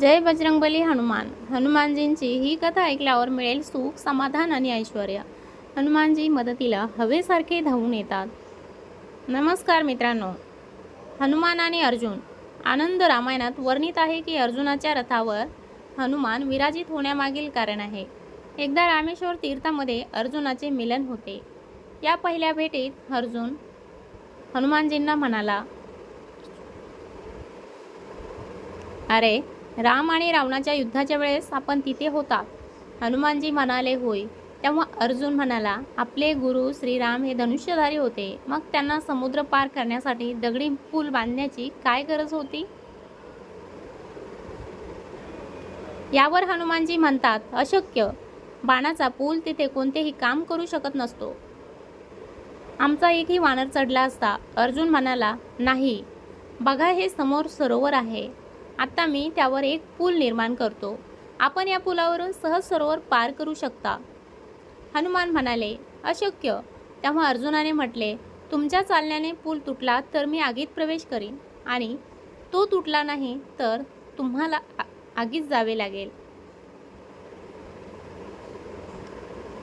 जय बजरंगबली हनुमान. हनुमानजींची ही कथा ऐकल्यावर मिळेल सुख समाधान आणि ऐश्वर हनुमानजी मदतीला हवेसारखे धावून येतात. नमस्कार मित्रांनो. हनुमान आणि अर्जुन. आनंद रामायणात वर्णित आहे की अर्जुनाच्या रथावर हनुमान विराजित होण्यामागील कारण आहे. एकदा रामेश्वर तीर्थामध्ये अर्जुनाचे मिलन होते. या पहिल्या भेटीत अर्जुन हनुमानजींना म्हणाला अरे राम आणि रावणाच्या युद्धाच्या वेळेस आपण तिथे होता. हनुमानजी म्हणाले होय. तेव्हा अर्जुन म्हणाला आपले गुरु श्रीराम हे धनुष्यधारी होते. मग त्यांना समुद्र पार करण्यासाठी दगडी पूल बांधण्याची काय गरज होती? यावर हनुमानजी म्हणतात अशक्य. बाणाचा पूल तिथे कोणतेही काम करू शकत नसतो. आमचा एकही वानर चढला असता. अर्जुन म्हणाला नाही. बघा हे समोर सरोवर आहे. आत्ता मी त्यावर एक पूल निर्माण करतो. आपण या पुलावरून सहज सरोवर पार करू शकता. हनुमान म्हणाले अशक्य. तेव्हा अर्जुनाने म्हटले तुमच्या चालण्याने पूल तुटला तर मी आगीत प्रवेश करीन आणि तो तुटला नाही तर तुम्हाला आगीत जावे लागेल.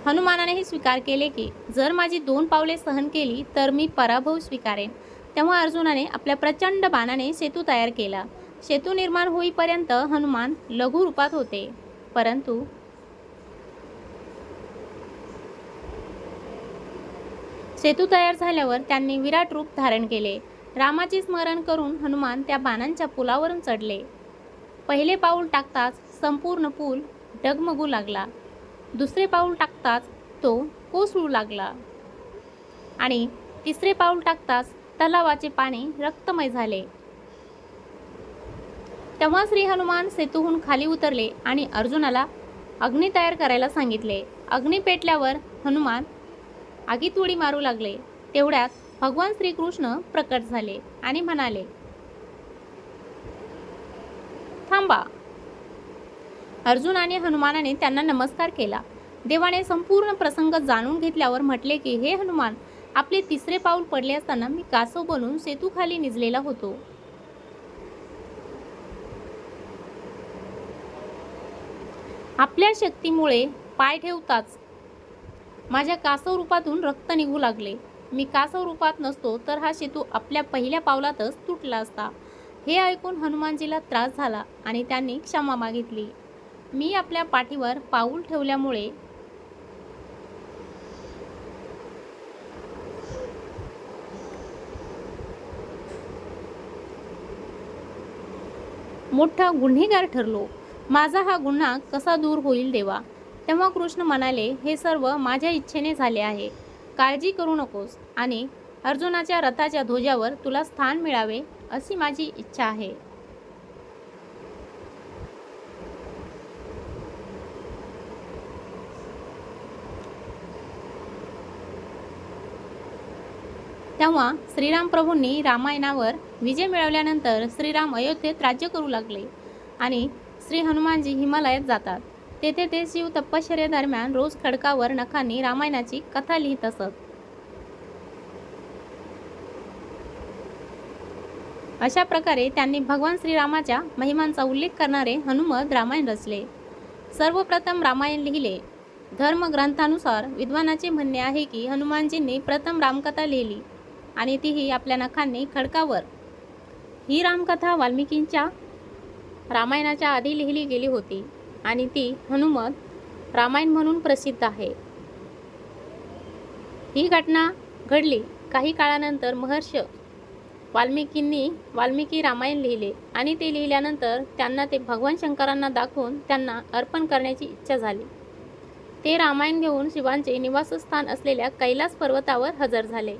हनुमानाने हे स्वीकार केले की जर माझी दोन पावले सहन केली तर मी पराभव स्वीकारेन. तेव्हा अर्जुनाने आपल्या प्रचंड बाणाने सेतू तयार केला. सेतू निर्माण होईपर्यंत हनुमान लघु रूपात होते. परंतु सेतू तयार झाल्यावर त्यांनी विराट रूप धारण केले. रामाचे स्मरण करून हनुमान त्या बाणांच्या पुलावरून चढले. पहिले पाऊल टाकताच संपूर्ण पूल डगमगू लागला. दुसरे पाऊल टाकताच तो कोसळू लागला. आणि तिसरे पाऊल टाकताच तलावाचे पाणी रक्तमय झाले. तेव्हा श्री हनुमान सेतूहून खाली उतरले आणि अर्जुनाला अग्नी तयार करायला सांगितले. अग्नी पेटल्यावर हनुमान आगीत उडी मारू लागले. तेवढ्यात भगवान श्रीकृष्ण प्रकट झाले आणि म्हणाले थांबा. अर्जुन आणि हनुमानाने त्यांना नमस्कार केला. देवाने संपूर्ण प्रसंग जाणून घेतल्यावर म्हटले की हे हनुमान आपले तिसरे पाऊल पडले असताना मी कासव बनून सेतूखाली निजलेला होतो. आपल्या शक्तीमुळे पाय ठेवताच माझ्या कासव रूपातून रक्त निघू लागले. मी कासव रूपात नसतो तर हा सेतू आपल्या पहिल्या पावलातच तुटला असता. हे ऐकून हनुमानजीला त्रास झाला आणि त्यांनी क्षमा मागितली. मी आपल्या पाठीवर पाऊल ठेवल्यामुळे मोठा गुन्हेगार ठरलो. माझा हा गुन्हा कसा दूर होईल देवा? तेव्हा कृष्ण म्हणाले हे सर्व माझ्या इच्छेने झाले आहे. काळजी करू नकोस. आणि अर्जुनाच्या रथाच्या ध्वजावर तुला स्थान मिळावे अशी माझी इच्छा आहे. तेव्हा श्रीराम प्रभूंनी रामायणावर विजय मिळवल्यानंतर श्रीराम अयोध्येत राज्य करू लागले. आणि श्री हनुमानजी हिमालयात जातात. तेथे ते शिव तपश्चर्येदरम्यान रोज खडकावर नखांनी रामायणाची कथा लिहित असत. अशा प्रकारे त्यांनी भगवान श्रीरामाच्या महिमांचा उल्लेख करणारे हनुमत रामायण रचले. सर्वप्रथम रामायण लिहिले. धर्मग्रंथानुसार विद्वानाचे म्हणणे आहे की हनुमानजींनी प्रथम रामकथा लिहिली आणि तीही आपल्या नखांनी खडकावर. ही रामकथा वाल्मिकींच्या रामायणाच्या आधी लिहिली गेली होती आणि ती हनुमत रामायण म्हणून प्रसिद्ध आहे. ही घटना घडली काही काळानंतर महर्ष वाल्मिकींनी वाल्मिकी रामायण लिहिले आणि ते लिहिल्यानंतर त्यांना ते भगवान शंकरांना दाखवून त्यांना अर्पण करण्याची इच्छा झाली. ते रामायण घेऊन शिवांचे निवासस्थान असलेल्या कैलास पर्वतावर हजर झाले.